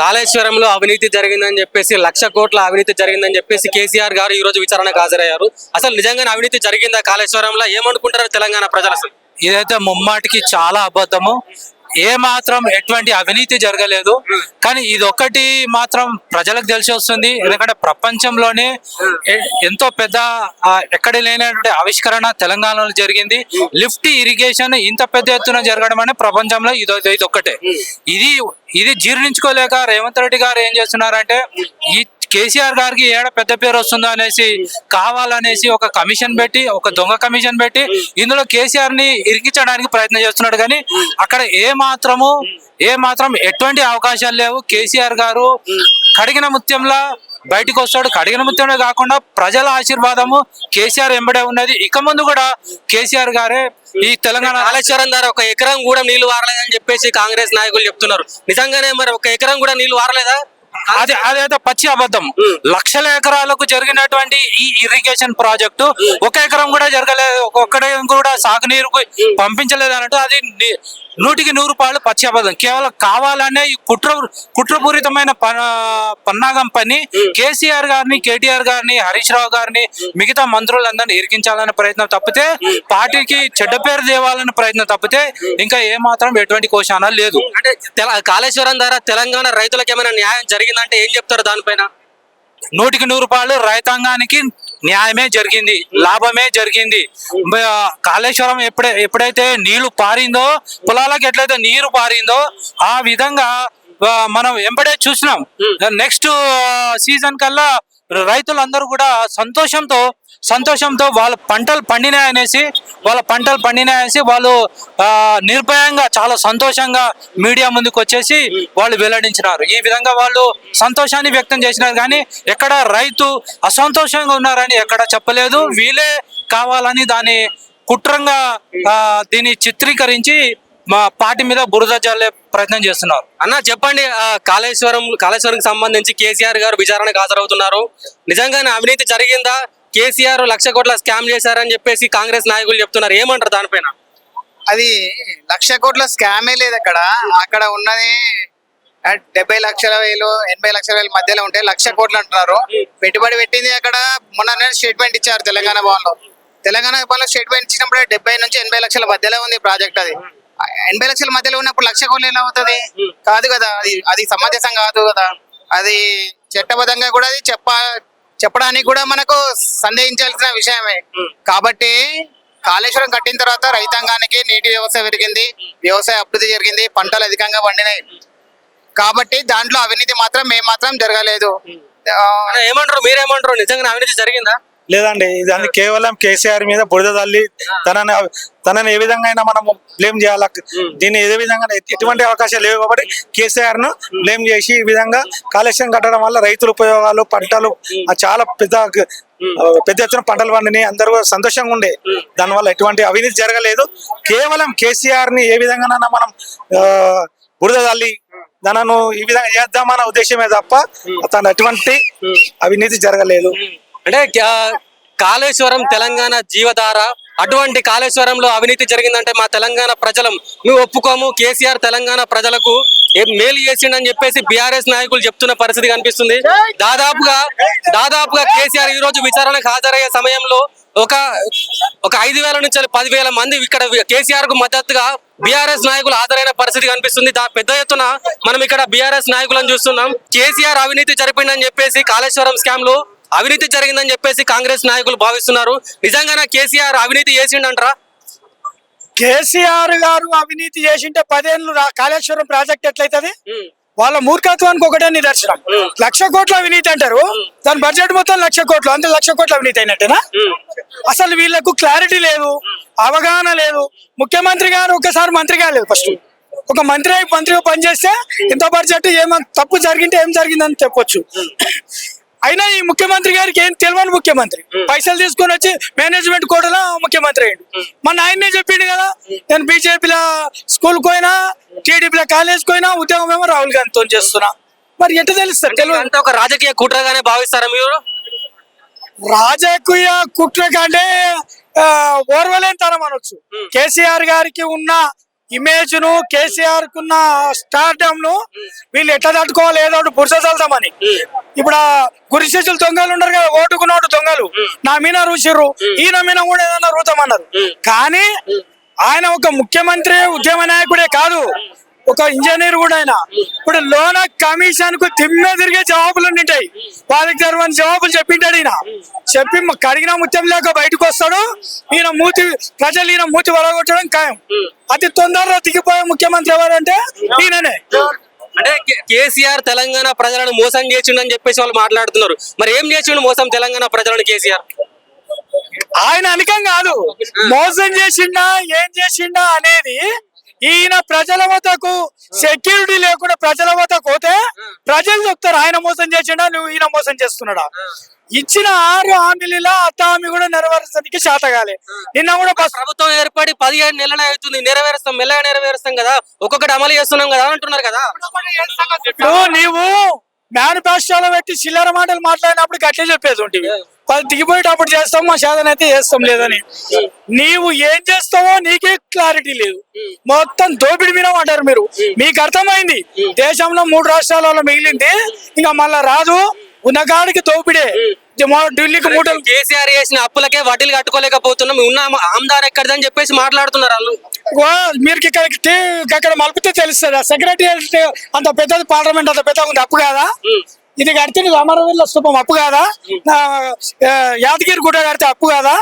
కాళేశ్వరంలో అవినీతి జరిగిందని చెప్పేసి లక్ష కోట్ల అవినీతి జరిగిందని చెప్పేసి కేసీఆర్ గారు ఈ రోజు విచారణకు హాజరయ్యారు. అసలు నిజంగానే అవినీతి జరిగిందా కాళేశ్వరంలో? ఏమనుకుంటారు తెలంగాణ ప్రజలు అసలు? ఇదైతే ముమ్మాటికి చాలా అబద్ధము. ఏ మాత్రం ఎటువంటి అవినీతి జరగలేదు. కానీ ఇది ఒక్కటి మాత్రం ప్రజలకు తెలిసి వస్తుంది. ఎందుకంటే ప్రపంచంలోనే ఎంతో పెద్ద ఎక్కడ లేనటువంటి ఆవిష్కరణ తెలంగాణలో జరిగింది. లిఫ్ట్ ఇరిగేషన్ ఇంత పెద్ద ఎత్తున జరగడం అనే ప్రపంచంలో ఇది ఇది ఒక్కటే ఇది ఇది జీర్ణించుకోలేక రేవంత్ రెడ్డి గారు ఏం చేస్తున్నారంటే ఈ కేసీఆర్ గారికి ఏడ పెద్ద పేరు వస్తుందో అనేసి కావాలనేసి ఒక కమిషన్ పెట్టి ఒక దొంగ కమిషన్ పెట్టి ఇందులో కేసీఆర్ని ఇరికించడానికి ప్రయత్నం చేస్తున్నాడు. కానీ అక్కడ ఏ మాత్రము ఏ మాత్రం ఎటువంటి అవకాశాలు లేవు. కేసీఆర్ గారు కడిగిన ముత్యంలా బయటికి వస్తాడు. కడిగిన ముత్యమే కాకుండా ప్రజల ఆశీర్వాదము కేసీఆర్ ఎంబడే ఉన్నది. ఇక ముందు కూడా కేసీఆర్ గారే ఈ తెలంగాణ కాళేశ్వరం ద్వారా ఒక ఎకరం కూడా నీళ్ళు వారలేదని చెప్పేసి కాంగ్రెస్ నాయకులు చెప్తున్నారు. నిజంగానే మరి ఒక ఎకరం కూడా నీళ్ళు వారలేదా? అది అదైతే పచ్చి అబద్ధం. లక్షల ఎకరాలకు జరిగినటువంటి ఈ ఇరిగేషన్ ప్రాజెక్టు ఒక ఎకరం కూడా జరగలేదు. ఒక్కడ కూడా సాగునీరుకు పంపించలేదు అన్నట్టు. అది నూటికి నూరు పాళ్ళు పచ్చి అబద్ధం. కేవలం కావాలనే ఈ కుట్ర కుట్రపూరితమైన పన్నాగం పని కేసీఆర్ గారిని కేటీఆర్ గారిని హరీష్ రావు గారిని మిగతా మంత్రులందరినీ ఇరికించాలనే ప్రయత్నం తప్పితే పార్టీకి చెడ్డ పేరు తేవాలనే ప్రయత్నం తప్పితే ఇంకా ఏ మాత్రం ఎటువంటి కోశాన లేదు. అంటే కాళేశ్వరం ద్వారా తెలంగాణ రైతులకు ఏమైనా న్యాయం జరిగిందంటే ఏం చెప్తారు దానిపైన? నూటికి నూరు పాళ్ళు రైతాంగానికి న్యాయమే జరిగింది లాభమే జరిగింది. కాళేశ్వరం ఎప్పుడై ఎప్పుడైతే నీళ్ళు పారిందో పొలాలకు ఎట్లయితే నీరు పారిందో ఆ విధంగా మనం ఎంబడే చూసినాం. నెక్స్ట్ సీజన్ కల్లా రైతులందరూ కూడా సంతోషంతో సంతోషంతో వాళ్ళ పంటలు పండినాయనేసి వాళ్ళ పంటలు పండినాయనేసి వాళ్ళు నిర్భయంగా చాలా సంతోషంగా మీడియా ముందుకు వచ్చేసి వాళ్ళు వెల్లడించినారు. ఈ విధంగా వాళ్ళు సంతోషాన్ని వ్యక్తం చేసినారు. కానీ ఎక్కడ రైతు అసంతోషంగా ఉన్నారని ఎక్కడ చెప్పలేదు. వీళ్ళే కావాలని దాని కుట్రంగా దీన్ని చిత్రీకరించి మా పార్టీ మీద బురద జల్లే ప్రయత్నం చేస్తున్నారు. అన్న చెప్పండి ఆ, కాళేశ్వరం కాళేశ్వరం సంబంధించి కేసీఆర్ గారు విచారణకు హాజరవుతున్నారు. నిజంగానే అవినీతి జరిగిందా? కేసీఆర్ లక్ష కోట్ల స్కామ్ చేశారని చెప్పేసి కాంగ్రెస్ నాయకులు చెప్తున్నారు. ఏమంటారు దానిపైన? అది లక్ష కోట్ల స్కామే లేదు అక్కడ. అక్కడ ఉన్నది డెబ్బై లక్షల వేలు ఎనభై లక్షల వేల మధ్యలో ఉంటే లక్ష కోట్లు అంటున్నారు. పెట్టుబడి పెట్టింది అక్కడ. మొన్న స్టేట్మెంట్ ఇచ్చారు తెలంగాణ భవన్లో తెలంగాణ భవన్లో స్టేట్మెంట్ ఇచ్చినప్పుడు డెబ్బై నుంచి ఎనభై లక్షల మధ్యలో ఉంది ప్రాజెక్ట్ అది. ఎనభై లక్షల మధ్యలో ఉన్నప్పుడు లక్ష కోట్లు ఎలా అవుతుంది? కాదు కదా అది అది సమంజసం కాదు కదా. అది చట్టబద్ధంగా కూడా అది చెప్ప చెప్పడానికి కూడా మనకు సందేహించాల్సిన విషయమే. కాబట్టి కాళేశ్వరం కట్టిన తర్వాత రైతాంగానికి నీటి వ్యవస్థ పెరిగింది వ్యవసాయ అభివృద్ధి జరిగింది పంటలు అధికంగా పండినాయి. కాబట్టి దాంట్లో అవినీతి మాత్రం ఏ మాత్రం జరగలేదు. ఏమంటారు? మీరేమంటారు? నిజంగానే అవినీతి జరిగిందా? లేదండి ఇదాన్ని కేవలం కేసీఆర్ మీద బురద తల్లి తనని తనని ఏ విధంగా అయినా మనము బ్లేమ్ చేయాలి? దీన్ని ఏ విధంగా ఎటువంటి అవకాశాలు లేవు కాబట్టి కేసీఆర్ను బ్లేమ్ చేసి ఈ విధంగా కాలుష్యం కట్టడం వల్ల రైతుల ఉపయోగాలు పంటలు చాలా పెద్ద పెద్ద ఎత్తున పంటలు పండినాయి. అందరూ సంతోషంగా ఉండే. దానివల్ల ఎటువంటి అవినీతి జరగలేదు. కేవలం కేసీఆర్ని ఏ విధంగానైనా మనం బురద తల్లి తనను ఈ విధంగా చేద్దామన్న ఉద్దేశమే తప్ప తను ఎటువంటి అవినీతి జరగలేదు. అంటే కాళేశ్వరం తెలంగాణ జీవధార అటువంటి కాళేశ్వరంలో అవినీతి జరిగిందంటే మా తెలంగాణ ప్రజలం మేము ఒప్పుకోము కేసీఆర్ తెలంగాణ ప్రజలకు మేలు చేసిండని చెప్పేసి బీఆర్ఎస్ నాయకులు చెప్తున్న పరిస్థితి కనిపిస్తుంది. దాదాపుగా దాదాపుగా కేసీఆర్ ఈ రోజు విచారణకు హాజరయ్యే సమయంలో ఒక ఒక ఐదు వేల నుంచి పదివేల మంది ఇక్కడ కేసీఆర్కు మద్దతుగా బీఆర్ఎస్ నాయకులు హాజరైన పరిస్థితి కనిపిస్తుంది. దా పెద్ద ఎత్తున మనం ఇక్కడ బీఆర్ఎస్ నాయకులను చూస్తున్నాం. కేసీఆర్ అవినీతి జరిపిందని చెప్పేసి కాళేశ్వరం స్కామ్లో అవినీతి జరిగిందని చెప్పేసి కాంగ్రెస్ నాయకులు భావిస్తున్నారు. నిజంగానే కేసీఆర్ అవినీతి చేసిండంటారా? కేసీఆర్ గారు అవినీతి చేసింటే పదేళ్ళు కాళేశ్వరం ప్రాజెక్ట్ ఎట్లయితది? వాళ్ళ మూర్ఖత్వానికి ఒకటే నిదర్శనం. లక్ష కోట్ల అవినీతి అంటారు. దాని బడ్జెట్ మొత్తం లక్ష కోట్లు అంటే లక్ష కోట్ల అవినీతి అయినట్టేనా? అసలు వీళ్ళకు క్లారిటీ లేదు అవగాహన లేదు. ముఖ్యమంత్రి గారు ఒకసారి మంత్రి కాలేదు ఫస్ట్ ఒక మంత్రి మంత్రిగా పనిచేస్తే ఇంత బడ్జెట్ ఏమన్నా తప్పు జరిగింటే ఏం జరిగిందని చెప్పొచ్చు. అయినా ఈ ముఖ్యమంత్రి గారికి ఏం తెలియని ముఖ్యమంత్రి. పైసలు తీసుకొని వచ్చి మేనేజ్మెంట్ కూడా ముఖ్యమంత్రి అయ్యాడు. మన ఆయన్నే చెప్పిండు కదా నేను బీజేపీలో స్కూల్ పోయినా టీడీపీలో కాలేజ్ పోయినా ఉద్యోగం ఏమో రాహుల్ గాంధీతో చేస్తున్నా. మరి ఎట్లా తెలుస్తారు తెలియదు ఒక రాజకీయ కుట్రగానే భావిస్తారా మీరు? రాజకీయ కుట్ర కంటే ఓర్వలేని తరం అనొచ్చు. కేసీఆర్ గారికి ఉన్న ఇమేజ్ను కేసీఆర్ కున్న స్టార్డమ్ను వీళ్ళు ఎట్లా తట్టుకోవాలి? ఏదో చల్దామని ఇప్పుడు గురిశేషులు దొంగలు ఉన్నారు కదా ఓటుకు నోటు దొంగలు నా మీద రూసిర్రు ఈయన మీద కూడా ఏదైనా రూతామన్నారు. కానీ ఆయన ఒక ముఖ్యమంత్రి ఉద్యమ నాయకుడే కాదు. ఒక ఇంజనీర్ కూడా ఆయన. ఇప్పుడు లోన కమిషన్కు తిమ్మే తిరిగే జవాబులు ఉంటాయి వాళ్ళకి జరవని జవాబులు చెప్పింటాడు ఈయన. చెప్పి కడిగిన ముత్యం లేక బయటకు వస్తాడు. ఈయన మూతి ప్రజలు ఈయన మూతి వరగొట్టడం ఖాయం. అతి తొందరలో దిగిపోయే ముఖ్యమంత్రి ఎవరంటే ఈయననే. అంటే కేసీఆర్ తెలంగాణ ప్రజలను మోసం చేసిండని చెప్పేసి వాళ్ళు మాట్లాడుతున్నారు. మరి ఏం చేసిండు మోసం తెలంగాణ ప్రజలను కేసీఆర్? ఆయన అనికం కాదు. మోసం చేసిండా ఏం చేసిండా అనేది ఈయన ప్రజల వద్దకు సెక్యూరిటీ లేకుండా ప్రజల వద్దకు పోతే ప్రజలు చెప్తారు ఆయన మోసం చేసిండా నువ్వు ఈయన మోసం చేస్తున్నాడా? ఇచ్చిన ఆరు హామీలలో అత్త హామీ కూడా నెరవేర్చడానికి శాతగాలి నిన్న కూడా ప్రభుత్వం ఏర్పడి పదిహేడు నెలలు అవుతుంది నెరవేరుస్తాం మెల్లగా నెరవేరుస్తాం కదా ఒక్కొక్కటి అమలు చేస్తున్నాం కదా అంటున్నారు కదా. ఇప్పుడు నీవు మేనిఫెస్టోలో పెట్టి చిల్లర మాటలు మాట్లాడినప్పుడు గట్లే చెప్పేది ఉంటుంది పది దిగిపోయేటప్పుడు చేస్తాం మా శాతం అయితే చేస్తాం లేదని. నీవు ఏం చేస్తావో నీకే క్లారిటీ లేదు. మొత్తం దోపిడి మీద అంటారు మీరు. మీకు అర్థమైంది? దేశంలో మూడు రాష్ట్రాలలో మిగిలింది. ఇంకా మళ్ళా రాదు. ఉన్న కాడికి దోపిడే ఢిల్లీకి మూటలు కేసీఆర్ చేసిన అప్పులకే వడ్డీలు కట్టుకోలేకపోతున్నాం. ఉన్న ఆమ్దాన్ ఎక్కడిదని చెప్పేసి మాట్లాడుతున్నారు వాళ్ళు. మీరు ఇక్కడికి అక్కడ మలుపుతే తెలుస్తుంది. సెక్రటరీ అంత పెద్దది పార్లమెంట్ అంత పెద్దగా ఉంది. అప్పు కాదా? ఇది కడితే నీకు అమరవీరుల స్థూపం. అప్పు కాదా? యాదగిరి గుట్ట కడితే అప్పు కాదా?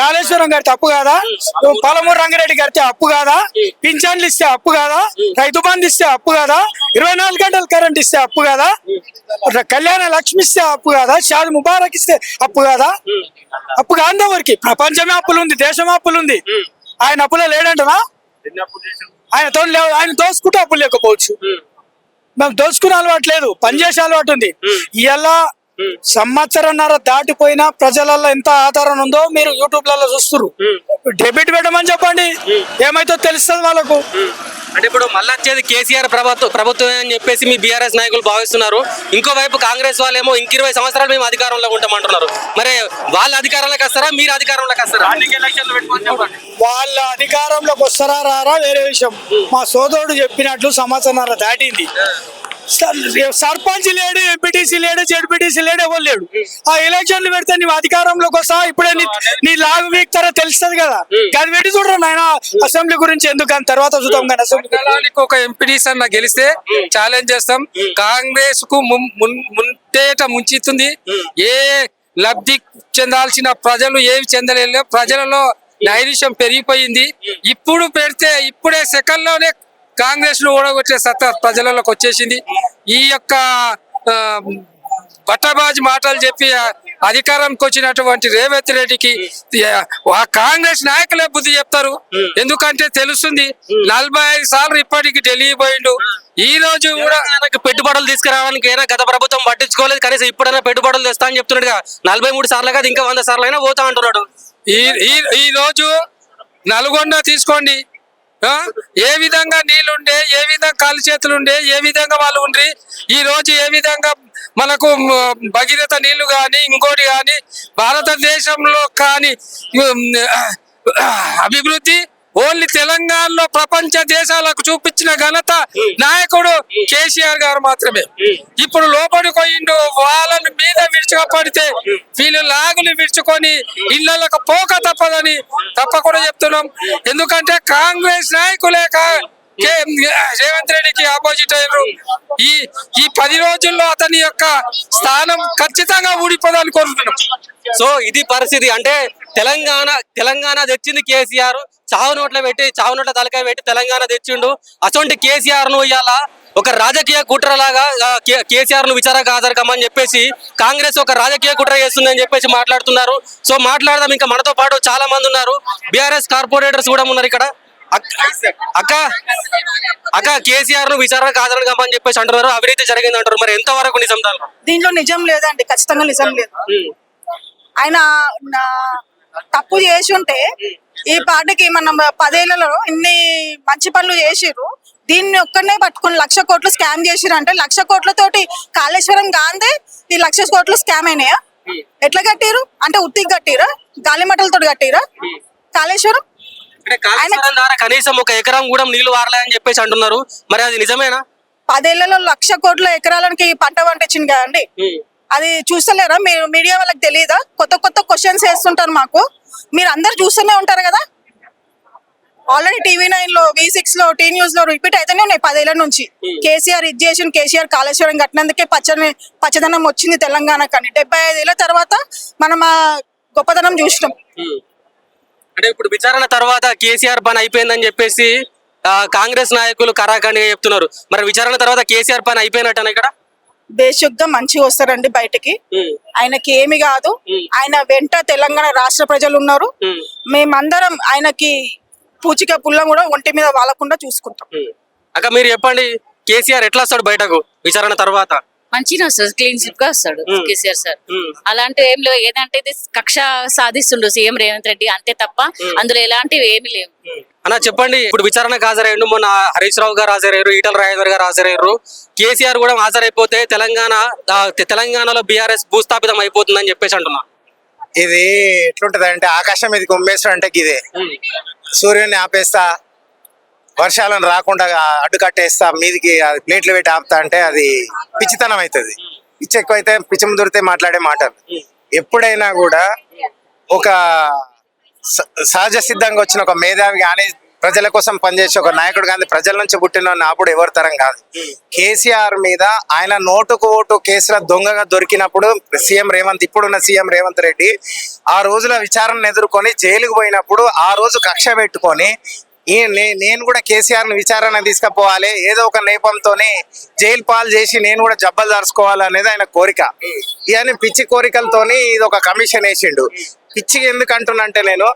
కాళేశ్వరం కడితే అప్పు కాదా? పాలమూరు రంగారెడ్డి కడితే అప్పు కాదా? పింఛన్లు ఇస్తే అప్పు కాదా? రైతు బంధు ఇస్తే అప్పు కాదా? ఇరవై నాలుగు గంటలు కరెంట్ ఇస్తే అప్పు కాదా? కళ్యాణ లక్ష్మి ఇస్తే అప్పు కాదా? షాది ముబారక్ ఇస్తే అప్పు కాదా? అప్పు కాందా వరకు? ప్రపంచమే అప్పులు ఉంది అప్పులుంది అప్పులు ఉంది. ఆయన అప్పులో లేడంటనా? ఆయన తోడు లేవు ఆయన దోసుకుంటే అప్పులు లేకపోవచ్చు. మేము దోచుకునే అలవాటు లేదు పనిచేసే అలవాటు ఉంది. ఇలా సంవత్సరంన్నర దాటిపోయినా ప్రజలలో ఎంత ఆధారం ఉందో మీరు యూట్యూబ్లలో చూస్తున్నారు డెబిట్ పెట్టమని చెప్పండి. ఏమైతే తెలుస్తుంది వాళ్ళకు. అంటే ఇప్పుడు మళ్ళీ వచ్చేది కేసీఆర్ ప్రభుత్వం ప్రభుత్వమే అని చెప్పేసి మీ బీఆర్ఎస్ నాయకులు భావిస్తున్నారు. ఇంకోవైపు కాంగ్రెస్ వాళ్ళేమో ఇంక ఇరవై సంవత్సరాలు మేము అధికారంలో ఉంటామంటున్నారు. మరి వాళ్ళ అధికారంలోకి వస్తారా? మీరు అధికారంలోకి వస్తారా? వాళ్ళ అధికారంలోకి వస్తారా రారా వేరే విషయం. మా సోదరుడు చెప్పినట్లు సంవత్సరంన్నర దాటింది. సర్పంచ్ లేడు ఎంపీటీసీ లేడు జెడ్పీటీసీ లేడు ఎవరు లేడు? ఆ ఎలక్షన్లు పెడితే నువ్వు అధికారంలోకి వస్తావు ఇప్పుడే నీ లాగు వీక్తారో తెలుస్తుంది కదా. అది పెట్టి చూడరు నాయన అసెంబ్లీ గురించి ఎందుకు అని తర్వాత చూద్దాం కానీ అసెంబ్లీ ఒక ఎంపీడీ అన్న గెలిస్తే ఛాలెంజ్ చేస్తాం. కాంగ్రెస్కు ముందేట ముంచుతుంది. ఏ లబ్ధి చెందాల్సిన ప్రజలు ఏవి చెందలేదు ప్రజలలో నైరుష్యం పెరిగిపోయింది. ఇప్పుడు పెడితే ఇప్పుడే సెకండ్లోనే కాంగ్రెస్ను ఓడగొట్టే సత్తా ప్రజలలోకి వచ్చేసింది. ఈ యొక్క బట్టబాజీ మాటలు చెప్పి అధికారానికి వచ్చినటువంటి రేవంత్ రెడ్డికి ఆ, కాంగ్రెస్ నాయకులే బుద్ధి చెప్తారు. ఎందుకంటే తెలుస్తుంది నలభై ఐదు సార్లు ఇప్పటికి ఢిల్లీ పోయిండు. ఈ రోజు కూడా పెట్టుబడులు తీసుకురావడానికి అయినా గత ప్రభుత్వం పట్టించుకోలేదు. కనీసం ఇప్పుడైనా పెట్టుబడులు తెస్తా అని చెప్తున్నాడు కదా నలభై మూడు సార్లు కాదు ఇంకా వంద సార్లు అయినా పోతా అంటున్నాడు. ఈ ఈ రోజు నల్గొండ తీసుకోండి? ఏ విధంగా నీళ్ళుండే ఏ విధంగా కాలు చేతులు ఉండే ఏ విధంగా వాళ్ళు ఉండ్రి? ఈ రోజు ఏ విధంగా మనకు భగీరథ నీళ్ళు కానీ ఇంకోటి కానీ భారతదేశంలో కానీ అభివృద్ధి ఓన్లీ తెలంగాణలో ప్రపంచ దేశాలకు చూపించిన ఘనత నాయకుడు కేసీఆర్ గారు మాత్రమే. ఇప్పుడు లోపలికి పోయిండు వాళ్ళని మీద విరుచుకపడితే వీళ్ళు లాగులు విరుచుకొని ఇళ్ళకు పోక తప్పదని తప్పకుండా చెప్తున్నాం. ఎందుకంటే కాంగ్రెస్ నాయకులే రేవంత్ రెడ్డికి ఆపోజిట్ అయ్యారు. ఈ ఈ పది రోజుల్లో అతని యొక్క స్థానం ఖచ్చితంగా ఊడిపోదని కోరుతున్నాం సో ఇది పరిస్థితి. అంటే తెలంగాణ తెలంగాణ తెచ్చింది కేసీఆర్ చావు నోట్ల పెట్టి చావు నోట్ల తలకాయ పెట్టి తెలంగాణ తెచ్చిండు. అటువంటి కేసీఆర్ను ఇవాళ ఒక రాజకీయ కుట్రలాగా కేసీఆర్ను విచారక హాజరుకమ్మని చెప్పేసి కాంగ్రెస్ ఒక రాజకీయ కుట్ర చేస్తుందని చెప్పేసి మాట్లాడుతున్నారు. సో మాట్లాడదాం ఇంకా మనతో పాటు చాలా మంది ఉన్నారు. బీఆర్ఎస్ కార్పొరేటర్స్ కూడా ఉన్నారు ఇక్కడ. అక్- అక్క అక్క కేసీఆర్ను విచారణకు హాజరుకమ్మని చెప్పేసి అంటున్నారు. అవినీతి జరిగింది అంటారు మరి ఎంత వరకు నిజం దాంట్లో? నిజం లేదండి. ఖచ్చితంగా నిజం లేదు. ఆయన తప్పు చేసి ఉంటే ఈ పార్టీకి మన పదేళ్ళలో ఇన్ని మంచి పనులు చేసిర్రు. దీన్ని ఒక్కనే పట్టుకొని లక్ష కోట్లు స్కామ్ చేసిర్రు అంటే లక్ష కోట్లతోటి కాళేశ్వరం గాంధీ ఈ లక్ష కోట్లు స్కామ్ అయినాయా? ఎట్లా కట్టిరు అంటే ఉత్తికి కట్టిరా గాలిమటలతో కట్టిరా కాళేశ్వరం? ద్వారా కనీసం ఒక ఎకరం కూడా నీళ్ళు వారలేదని చెప్పేసి అంటున్నారు. మరి అది నిజమేనా? పదేళ్ళలో లక్ష కోట్ల ఎకరాలకి పంట పండించింది కదండి. అది చూస్తలేరా? మీరు మీడియా వాళ్ళకి తెలియదా? కొత్త కొత్త క్వశ్చన్స్ వేస్తుంటారు మాకు. మీరు అందరు చూస్తూనే ఉంటారు కదా? ఆల్రెడీ టీవీ నైన్లో వి సిక్స్లో టీ న్యూస్లో రిపీట్ అయితేనే ఉన్నాయి పదేళ్ళ నుంచి. కేసీఆర్ ఇది చేసిన కేసీఆర్ కాళేశ్వరం కట్టినందుకే పచ్చని పచ్చదనం వచ్చింది తెలంగాణ కానీ. డెబ్బై ఐదేళ్ళ తర్వాత మనం ఆ గొప్పదనం చూసినాం. అంటే ఇప్పుడు విచారణ తర్వాత కేసీఆర్ పని అయిపోయిందని చెప్పేసి కాంగ్రెస్ నాయకులు కరాఖండిగా చెప్తున్నారు. మరి విచారణ తర్వాత కేసీఆర్ పని అయిపోయినట్టన ఇక్కడ? బేషుగ్గా మంచిగా వస్తారండి బయటికి. ఆయనకి ఏమి కాదు. ఆయన వెంట తెలంగాణ రాష్ట్ర ప్రజలు ఉన్నారు. మేమందరం ఆయనకి పూచిక పుల్లం కూడా ఒంటి మీద వాలకుండా చూసుకుంటాం. అక్క మీరు చెప్పండి కేసీఆర్ ఎట్లా వస్తాడు బయటకు విచారణ తర్వాత? మంచిగా వస్తాడు క్లీన్ స్లిప్గా వస్తాడు. కేసీఆర్ సార్. మ్మ్. అలాంటివి ఏం లేవు. ఏదంటే ఇది కక్ష సాధిస్తుండు సీఎం రేవంత్ రెడ్డి అంతే తప్ప అందులో ఎలాంటివి ఏమి లేవు. అన్న చెప్పండి. ఇప్పుడు విచారణకు హాజరయ్యండు. మొన్న హరీష్ రావు గారు హాజరయ్యారు ఈటల రాజేందర్ గారు హాజరయ్యారు. కేసీఆర్ కూడా హాజరైపోతే తెలంగాణ తెలంగాణలో బీఆర్ఎస్ భూస్థాపితం అయిపోతుందని చెప్పేసి అంటున్నా. ఇది ఎట్లుంటది అంటే ఆకాశం మీద గుమ్మేస్తాడు అంటే ఇదే సూర్యుని ఆపేస్తా వర్షాలను రాకుండా అడ్డు కట్టేస్తా మీదికి అది ప్లేట్లు పెట్టి ఆపుతా అంటే అది పిచ్చితనం అవుతుంది పిచ్చి ఎక్కువైతే పిచ్చి ముదిరితే మాట్లాడే మాటలు. ఎప్పుడైనా కూడా ఒక సహజ సిద్ధంగా వచ్చిన ఒక మేధావి కానీ ప్రజల కోసం పనిచేసే ఒక నాయకుడు కానీ ప్రజల నుంచి పుట్టిన అప్పుడు ఎవరి తరం కాదు. కేసీఆర్ మీద ఆయన నోటుకు ఓటు కేసుల దొంగగా దొరికినప్పుడు సీఎం రేవంత్ ఇప్పుడున్న సీఎం రేవంత్ రెడ్డి ఆ రోజుల విచారణను ఎదుర్కొని జైలుకు పోయినప్పుడు ఆ రోజు కక్ష పెట్టుకొని నేను కూడా కేసీఆర్ని విచారణ తీసుకుపోవాలి ఏదో ఒక నేపంతోనే జైలు పాలు చేసి నేను కూడా జబ్బలు దాచుకోవాలి అనేది ఆయన కోరిక. ఇవన్నీ పిచ్చి కోరికలతోని ఇది ఒక కమిషన్ వేసిండు. పిచ్చికి ఎందుకు అంటున్నంటే నేను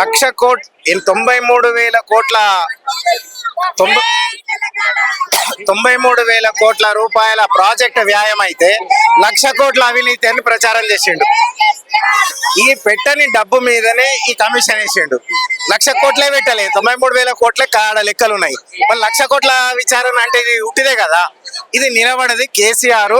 లక్ష కోట్ తొంభై మూడు వేల కోట్ల తొంభై తొంభై మూడు వేల కోట్ల రూపాయల ప్రాజెక్ట్ వ్యాయం అయితే లక్ష కోట్ల అవినీతి అని ప్రచారం చేసిండు. ఈ పెట్టని డబ్బు మీదనే ఈ కమిషన్ వేసిండు. లక్ష కోట్లే పెట్టలే తొంభై మూడు వేల కోట్లే కాడ లెక్కలు ఉన్నాయి మరి లక్ష కోట్ల విచారణ అంటే ఇది ఉట్టిదే కదా? ఇది నిలబడది కేసీఆర్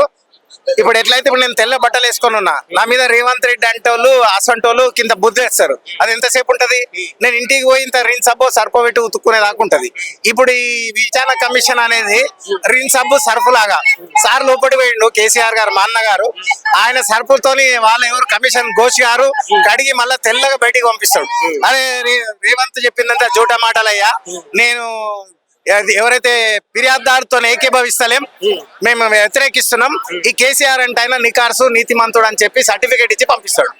ఇప్పుడు ఎట్లయితే ఇప్పుడు నేను తెల్ల బట్టలు వేసుకొని ఉన్నా నా మీద రేవంత్ రెడ్డి అంటోళ్ళు అసంటోళ్ళు కింద బుద్ధి వేస్తారు. అది ఎంతసేపు ఉంటది? నేను ఇంటికి పోయి ఇంత రిన్ సబ్బు సర్ఫ్ పెట్టి ఉతుక్కునే దాకుంటది ఇప్పుడు ఈ విచారణ కమిషన్ అనేది రిన్ సబ్బు సర్ఫ్ లాగా. సార్ లోపలి పోయిండు కేసీఆర్ గారు మా అన్నగారు. ఆయన సర్పులతోని వాళ్ళు ఎవరు కమిషన్ ఘోష్ గారు కడిగి మళ్ళీ తెల్లగా బయటికి పంపిస్తాడు. అదే రే- రేవంత్ చెప్పిందంతా జూట మాటలయ్యా. నేను ఎవరైతే ఫిర్యాదుదారుతో ఏకీభవిస్తలేం మేము వ్యతిరేకిస్తున్నాం. ఈ కేసీఆర్ అంటే ఆయన నికార్సు నీతిమంతుడు అని చెప్పి సర్టిఫికేట్ ఇచ్చి పంపిస్తాడు.